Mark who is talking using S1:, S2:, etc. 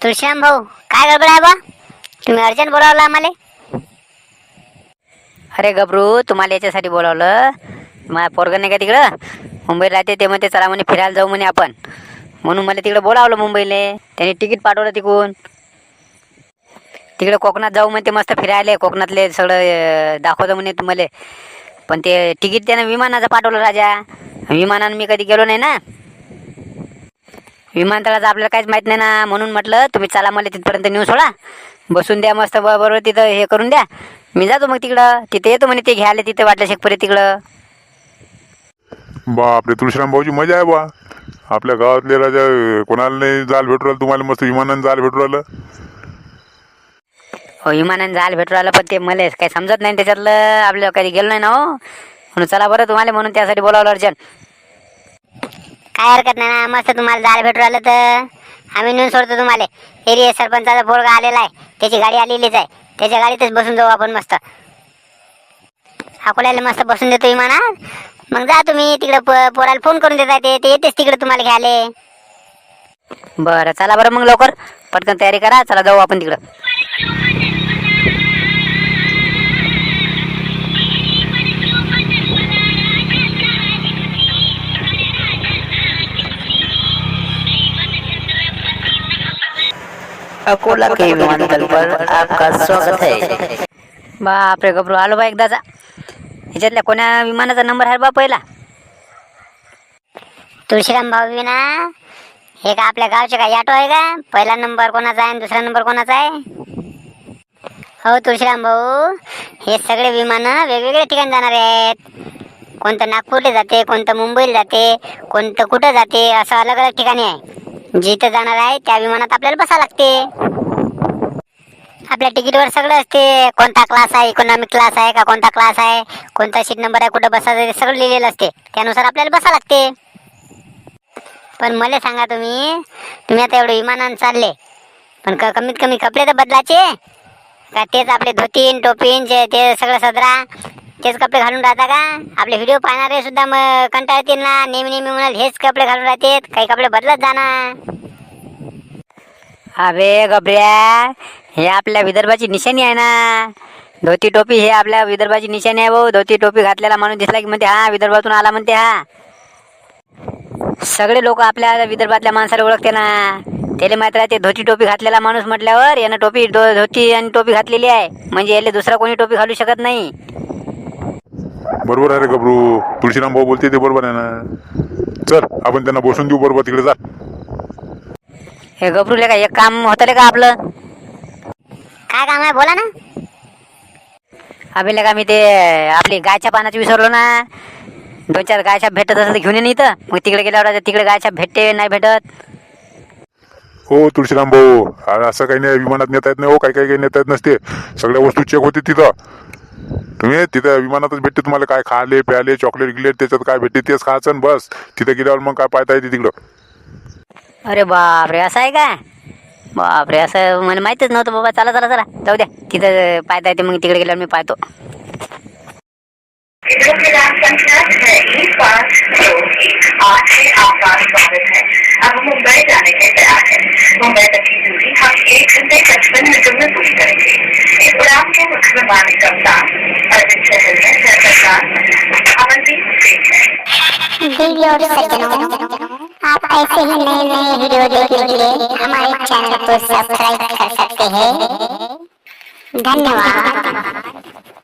S1: तुळश्याम भाऊ काय गडबड आहे बा? तुम्ही अर्जंट बोलावलं आम्हाला?
S2: अरे गबरू तुम्हाला याच्यासाठी बोलावलं? माझ्या पोरगं नाही का तिकडं? मुंबईला राहते ते म्हणते चला म्हणे फिरायला जाऊ म्हणे आपण. म्हणून मला तिकडं बोलावलं मुंबईले. त्यांनी तिकीट पाठवलं तिकून. तिकडे कोकणात जाऊ म्हणते मस्त फिरायले. कोकणातले सगळं दाखवतो म्हणे तुम्हाला. पण ते तिकीट त्यानं विमानाचं पाठवलं राजा. विमानानं मी कधी गेलो नाही ना. विमानतळाचं आपल्याला काहीच माहीत नाही ना. म्हणून म्हटलं तुम्ही चला मला तिथपर्यंत नेऊन सोडा. बसून द्या मस्त बरोबर तिथं हे करून द्या. मी जातो मग तिकडं. तिथे येतो म्हणे ते घ्यायला तिथं वाटलं शेकपुरे तिकडं.
S3: बापरे तुळशीराम भाऊची मजा आहे बा आपल्या गावातले राजा कोणाला नाही जाल भेटू राहिलं तुम्हाला मस्त विमानानं जाल भेटू राहिलं.
S2: हो विमानानं जायला भेटू राहिलं पण ते मला काही समजत नाही त्याच्यातलं. आपल्याला कधी गेलो नाही ना हो. म्हणून चला बरं तुम्हाला म्हणून त्यासाठी बोलावलं अर्जंट.
S1: काय हरकत नाही ना मस्त तुम्हाला जायला भेटू राहिलं तर. आम्ही नेऊन सोडतो तुम्हाला. एरिया सरपंचाचा पोरगा आलेला आहे. त्याची गाडी आलेलीच आहे. त्याच्या गाडीतच बसून जाऊ आपण मस्त. अकोल्याला मस्त बसून देतो विमानात मग जा तुम्ही तिकडं प- पोराला फोन करून देता ते येतेच तिकडे तुम्हाला घ्यायला.
S2: बरं चला बरं मग लवकर. पटकन तयारी करा. चला जाऊ आपण तिकडं.
S4: अकोला के विमानतल पर आपका स्वागत है।
S2: बापरे गबरू आलो बा एकदाचा ह्याच्यातल्या कोण्या विमानाचा नंबर आहे बा पहिला?
S1: तुळशीराम भाऊ विना हे का आपल्या गावचे काय ऑटो आहे का? पहिला नंबर कोणाचा आहे आणि दुसरा नंबर कोणाचा आहे? हो तुळशीराम भाऊ हे सगळे विमानं वेगवेगळ्या ठिकाणी जाणारे आहेत. कोणतं नागपूरला जाते कोणतं मुंबईला जाते कोणतं कुठं जाते असं अलग अलग ठिकाणी आहे. जिथे जाणार आहे त्या विमानात आपल्याला बसा लागते. आपल्या तिकीटवर सगळं असते. कोणता क्लास आहे इकॉनॉमिक क्लास आहे का कोणता क्लास आहे कोणता सीट नंबर आहे कुठं बसायचं ते सगळं लिहिलेलं असते. त्यानुसार आपल्याला बसा लागते. पण मला सांगा तुम्ही तुम्ही आता एवढं विमानानं चालले पण क कमीत कमी कपडे तर बदलाचे का तेच आपले धोतीन टोपीन जे ते सगळं सदरा. तेच कपडे घालून राहता का? आपले व्हिडिओ पाहणारे सुद्धा मग कंटाळ येतील ना. नेहमी नेहमी म्हणाल हेच कपडे घालून राहतात. काही कपडे बदलत जाणार
S2: अबे गबऱ्या. हे आपल्या विदर्भाची निशाणी आहे ना. धोती टोपी हे आपल्या विदर्भाची निशाणी आहे भाऊ. धोती टोपी घातलेला माणूस दिसला की म्हणते हा विदर्भातून आला म्हणते हा. सगळे लोक आपल्या विदर्भातल्या माणसाला ओळखते ना. त्याला मात्र ते धोती टोपी घातलेला माणूस म्हटल्यावर यानं टोपी धोती आणि टोपी घातलेली आहे. म्हणजे याला दुसरा कोणी टोपी घालू शकत नाही.
S3: बरोबर आहे रे गबरू. तुळशीराम भाऊ बोलते ते बरोबर आहे ना? चल आपण त्यांना बसून देऊ बरोबर तिकडे जा.
S2: हे गबरूले का एक काम होतं का आपलं?
S1: काय काम आहे? बोला ना.
S2: अभिले का मी ते आपली गायच्या पानाची विसरलो ना? दोन चार गायच्या भेटत असेल तर घेऊन ये ना इथं. मग तिकडे गेल्यावर तिकडे गायच्या भेटते नाही भेटत.
S3: हो तुळशीराम भाऊ. अरे असं काही नाही विमानात नेता येत नाही हो. काही काही काही नेता येत नसते. सगळ्या वस्तू चेक होते तिथं. तुम्ही तिथं विमानातच भेटते तुम्हाला काय खाले प्याले चॉकलेट गिलेट त्याच्यात काय भेटते तेच खायचं आणि बस. तिथे गेल्यावर मग काय पाहता येते तिकडं?
S2: अरे बापरे असं आहे का बापरे असं मला माहितच नव्हतं बाबा. चला चला चला. जाऊ द्या. तिथं पाहता येते मग तिकडे गेल्यावर मी पाहतो.
S5: पाँच दो एक आठ से आपका स्वागत है अब मुंबई जाने के तैयार है मुंबई तक की दूरी हम एक घंटे पचपन मिनटों में पूरी करेंगे इस उड़ान के मुख्य विमान कप्तान है
S1: वीडियो आप ऐसे ही नए नए वीडियो देखने के लिए हमारे चैनल को सब्सक्राइब कर सकते हैं। धन्यवाद।